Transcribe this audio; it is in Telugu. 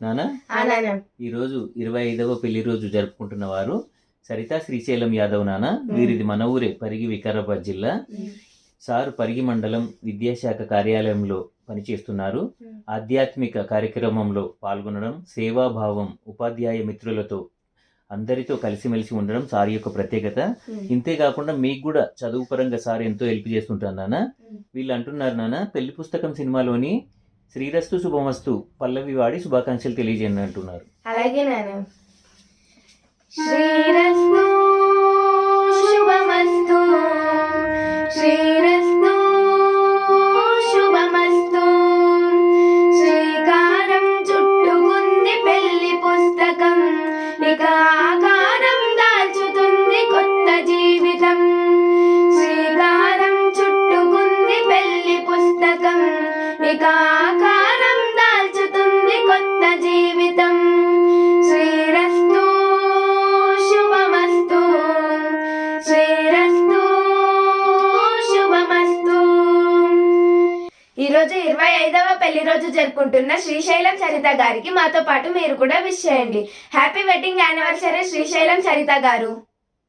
నానా? ఈరోజు ఇరవై ఐదవ పెళ్ళి రోజు జరుపుకుంటున్న వారు సరితా శ్రీశైలం యాదవ్ నాన్న వీరిది మన ఊరే పరిగి వికారాబాద్ జిల్లా. సారు పరిగి మండలం విద్యాశాఖ కార్యాలయంలో పనిచేస్తున్నారు. ఆధ్యాత్మిక కార్యక్రమంలో పాల్గొనడం సేవాభావం ఉపాధ్యాయ మిత్రులతో అందరితో కలిసిమెలిసి ఉండడం సార్ యొక్క ప్రత్యేకత. ఇంతే కాకుండా మీకు కూడా చదువు పరంగా సార్ ఎంతో హెల్ప్ చేస్తుంటారు నాన్న వీళ్ళు అంటున్నారు నాన్న పెళ్ళి పుస్తకం సినిమాలోని శ్రీరస్తు శుభమస్తు. పల్లవి వాడి శుభాకాంక్షలు తెలియజేయండి అంటున్నారు. అలాగే నాన్న. శ్రీరస్తు శుభమస్తు. శ్రీరస్తు శుభమస్తు. శ్రీకారం చుట్టుకుంది పెళ్ళి పుస్తకం. ఇక ఆకారం దాల్చుతుంది కొత్త జీవితం. శ్రీకారం చుట్టుకుంది పెళ్ళి పుస్తకం. ఇక ఈరోజు ఇరవై ఐదవ పెళ్ళి రోజు జరుపుకుంటున్న శ్రీశైలం సరిత గారికి మాతో పాటు మీరు కూడా విష్ చేయండి. Happy wedding anniversary Srisailam Saritha గారు.